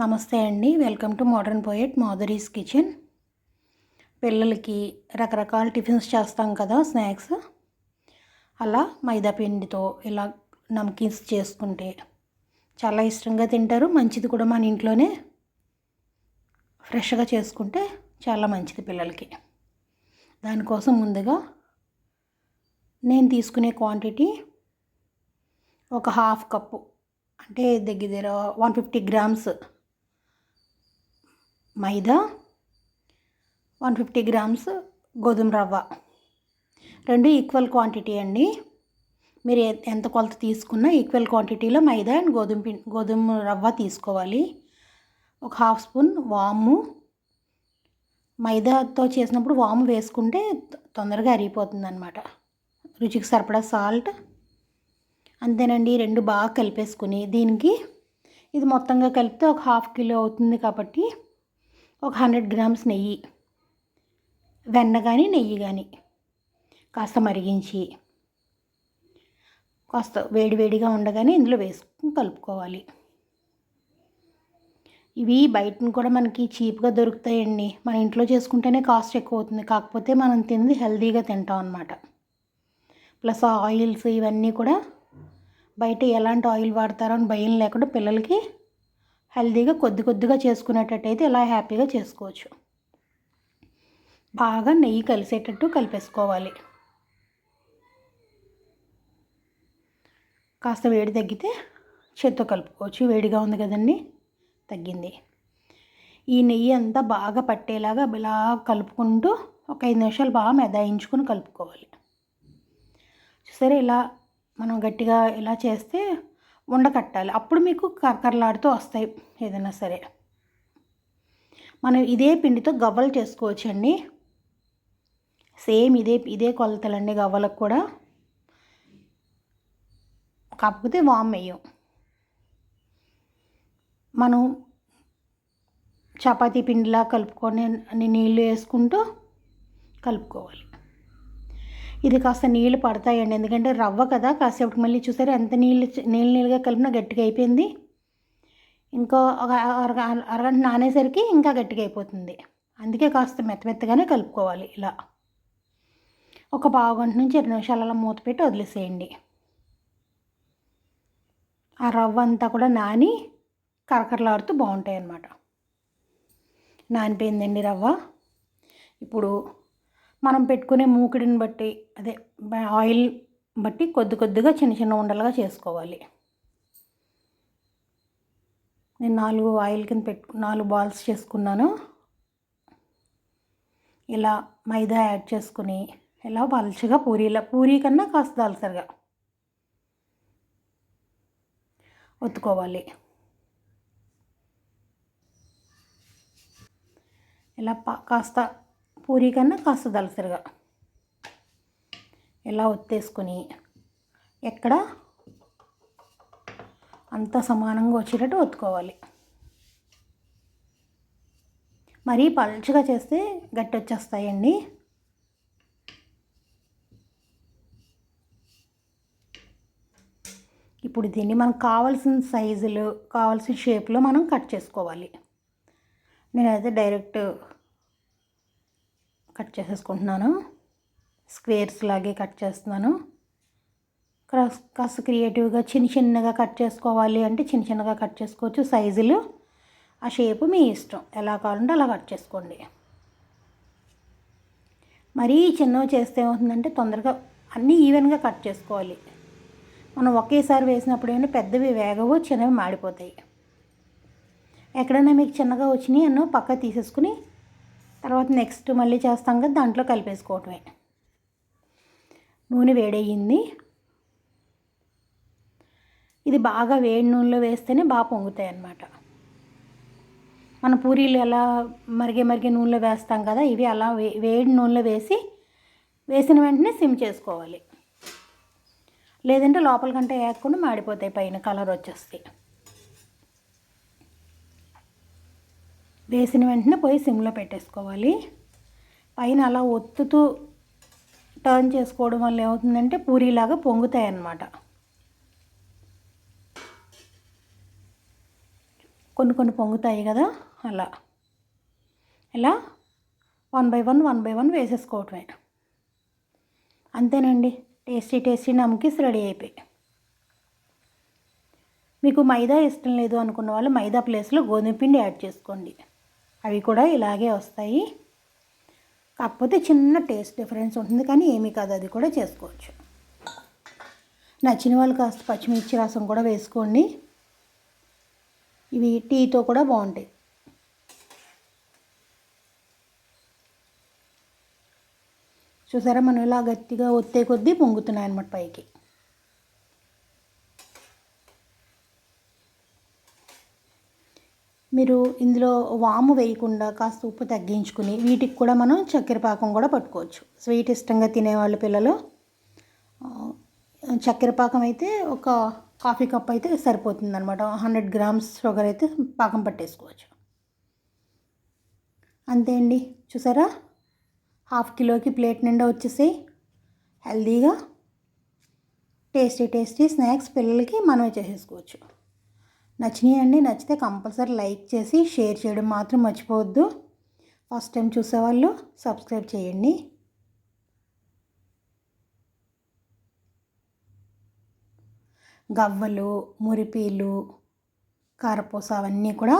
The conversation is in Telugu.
నమస్తే అండి. Welcome to modern poet Madhuri's kitchen. పిల్లలకి రకరకాల టిఫిన్స్ చేస్తాం కదా స్నాక్స్. అలా మైదా పిండితో ఇలా నమ్కిన్స్ చేసుకుంటే చాలా ఇష్టంగా తింటారు. మంచిది కూడా మన ఇంట్లోనే. ఫ్రెష్గా చేసుకుంటే చాలా మంచిది పిల్లలకి. దానికోసం ముందుగా నేను తీసుకునే క్వాంటిటీ ఒక హాఫ్ కప్పు అంటే దగ్గర దగ్గర one fifty grams maida one fifty grams గోధుమ రవ్వ. రెండు ఈక్వల్ క్వాంటిటీ అండి. మీరు ఎంత కొలత తీసుకున్నా ఈక్వల్ క్వాంటిటీలో మైదా అండ్ గోధుమ పిండి గోధుమ రవ్వ తీసుకోవాలి. ఒక హాఫ్ స్పూన్ వాము. మైదాతో చేసినప్పుడు వాము వేసుకుంటే తొందరగా అరిగిపోతుంది అనమాట రుచికి సరిపడా సాల్ట్. అంతేనండి రెండు బాగా కలిపేసుకుని దీనికి. ఇది మొత్తంగా కలిపితే ఒక హాఫ్ కిలో అవుతుంది కాబట్టి ఒక హండ్రెడ్ గ్రామ్స్ నెయ్యి. వెన్న కానీ నెయ్యి కానీ కాస్త మరిగించి కాస్త వేడివేడిగా ఉండగానే ఇందులో వేసుకుని కలుపుకోవాలి. ఇవి బయటను కూడా మనకి చీప్గా దొరుకుతాయండి. మన ఇంట్లో చేసుకుంటేనే కాస్ట్ ఎక్కువ అవుతుంది కాకపోతే మనం తింది హెల్దీగా తింటాం అనమాట ప్లస్ ఆయిల్స్ ఇవన్నీ కూడా బయట ఎలాంటి ఆయిల్ వాడతారో అని భయం లేకుండా పిల్లలకి హెల్దీగా కొద్ది కొద్దిగా చేసుకునేటట్టయితే ఇలా హ్యాపీగా చేసుకోవచ్చు. బాగా నెయ్యి కలిసేటట్టు కలిపేసుకోవాలి. కాస్త వేడి తగ్గితే చేత్తో కలుపుకోవచ్చు. వేడిగా ఉంది కదండి తగ్గింది. ఈ నెయ్యి అంతా బాగా పట్టేలాగా ఇలా కలుపుకుంటూ ఒక ఐదు నిమిషాలు బాగా మెదాయించుకొని కలుపుకోవాలి. సరే ఇలా మనం గట్టిగా ఇలా చేస్తే ఉండకట్టాలి. అప్పుడు మీకు కరకరలాడుతూ వస్తాయి ఏదైనా సరే. మనం ఇదే పిండితో గవ్వలు చేసుకోవచ్చండి. సేమ్ ఇదే ఇదే కొలతలండి గవ్వలకు కూడా. కాకపోతే వామ్ వేయం. మనం చపాతీ పిండిలా కలుపుకొని నీళ్ళు వేసుకుంటూ కలుపుకోవాలి. ఇది కాస్త నీళ్ళు పడతాయండి. ఎందుకంటే రవ్వ కదా కాసేపటికి మళ్ళీ చూసారు ఎంత నీళ్ళు నీళ్ళు నీళ్ళుగా కలిపినా గట్టిగా అయిపోయింది. ఇంకో ఒక అరగ అరగంట నానేసరికి ఇంకా గట్టిగా అయిపోతుంది. అందుకే కాస్త మెత్త మెత్తగానే కలుపుకోవాలి ఇలా. ఒక పావు గంట నుంచి ఇరవై నిమిషాలు అలా మూత పెట్టి వదిలేసేయండి. ఆ రవ్వ అంతా కూడా నాని కరకరలాడుతూ బాగుంటాయి అన్నమాట నానిపోయిందండి రవ్వ. ఇప్పుడు మనం పెట్టుకునే మూకిడిని బట్టి అదే ఆయిల్ బట్టి కొద్ది కొద్దిగా చిన్న చిన్న ఉండలుగా చేసుకోవాలి. నేను నాలుగు ఆయిల్ కింద పెట్టు నాలుగు బాల్స్ చేసుకున్నాను. ఇలా మైదా యాడ్ చేసుకుని ఇలా పలుచగా పూరీలా పూరీ కన్నా కాస్త దాల్సరిగా ఒత్తుకోవాలి. ఇలా కాస్త పూరీ కన్నా కాస్త దలసరిగా. ఇలా ఒత్తేసుకొని ఎక్కడ అంత సమానంగా వచ్చేటట్టు ఒత్తుకోవాలి. మరీ పలుచగా చేస్తే గట్టి వచ్చేస్తాయండి ఇప్పుడు దీన్ని మనకు కావాల్సిన సైజులు కావాల్సిన షేప్లో మనం కట్ చేసుకోవాలి. నేనైతే డైరెక్ట్ కట్ చేసేసుకుంటున్నాను. స్క్వేర్స్ లాగే కట్ చేస్తున్నాను. కాస్- కాస్త క్రియేటివ్గా చిన్న చిన్నగా కట్ చేసుకోవాలి అంటే చిన్న చిన్నగా కట్ చేసుకోవచ్చు. సైజులు ఆ షేపు మీ ఇష్టం. ఎలా కావాలంటే అలా కట్ చేసుకోండి. మరీ చిన్నవి చేస్తే ఏమవుతుందంటే తొందరగా అన్నీ ఈవెన్గా కట్ చేసుకోవాలి. మనం ఒకేసారి వేసినప్పుడు ఏంటంటే పెద్దవి వేగవు చిన్నవి మాడిపోతాయి. ఎక్కడైనా మీకు చిన్నగా వచ్చినాయి అన్నో పక్క తీసేసుకుని తర్వాత నెక్స్ట్ మళ్ళీ చేస్తాం కదా దాంట్లో కలిపేసుకోవటమే. నూనె వేడయ్యింది. ఇది బాగా వేడి నూనెలో వేస్తేనే బాగా పొంగుతాయి అన్నమాట మన పూరీలు ఎలా మరిగే మరిగే నూనెలో వేస్తాం కదా ఇవి అలా వే వేడి నూనెలో వేసి వేసిన వెంటనే సిమ్ చేసుకోవాలి. లేదంటే లోపల కంటే వేయకుండా మాడిపోతాయి పైన కలర్ వచ్చేస్తాయి వేసిన వెంటనే పోయి సిమ్లో పెట్టేసుకోవాలి. పైన అలా ఒత్తుతూ టర్న్ చేసుకోవడం వల్ల ఏమవుతుందంటే పూరీలాగా పొంగుతాయి అన్నమాట కొన్ని కొన్ని పొంగుతాయి కదా అలా. ఇలా one by one one by one వేసేసుకోవటమే. అంతేనండి. టేస్టీ టేస్టీ నమ్కిస్ రెడీ అయిపోయి. మీకు మైదా ఇష్టం లేదు అనుకున్న వాళ్ళు మైదా ప్లేస్లో గోధుమ పిండి యాడ్ చేసుకోండి. అవి కూడా ఇలాగే వస్తాయి. కాకపోతే చిన్న టేస్ట్ డిఫరెన్స్ ఉంటుంది. కానీ ఏమీ కాదు. అది కూడా చేసుకోవచ్చు. నచ్చిన వాళ్ళు కాస్త పచ్చిమిర్చి రసం కూడా వేసుకోండి. ఇవి టీతో కూడా బాగుంటాయి. చూసారా? మనం ఇలా గట్టిగా ఒత్తే కొద్దీ పొంగుతున్నాయి అన్నమాట పైకి. మీరు ఇందులో వాము వేయకుండా కాస్త ఉప్పు తగ్గించుకుని వీటికి కూడా మనం చక్కెర పాకం కూడా పట్టుకోవచ్చు. స్వీట్ ఇష్టంగా తినేవాళ్ళు పిల్లలు చక్కెర పాకం అయితే ఒక కాఫీ కప్ అయితే సరిపోతుంది అనమాట హండ్రెడ్ గ్రామ్స్ షుగర్ అయితే పాకం పట్టేసుకోవచ్చు. అంతే అండి. చూసారా? హాఫ్ కిలోకి ప్లేట్ నిండా వచ్చేసి హెల్దీగా టేస్టీ టేస్టీ స్నాక్స్ పిల్లలకి మనమే చేసేసుకోవచ్చు. నచ్చినాయండి నచ్చితే కంపల్సరీ లైక్ చేసి షేర్ చేయడం మాత్రం మర్చిపోవద్దు. ఫస్ట్ టైం చూసేవాళ్ళు సబ్స్క్రైబ్ చేయండి. గవ్వలు మురిపీలు కారపూస అవన్నీ కూడా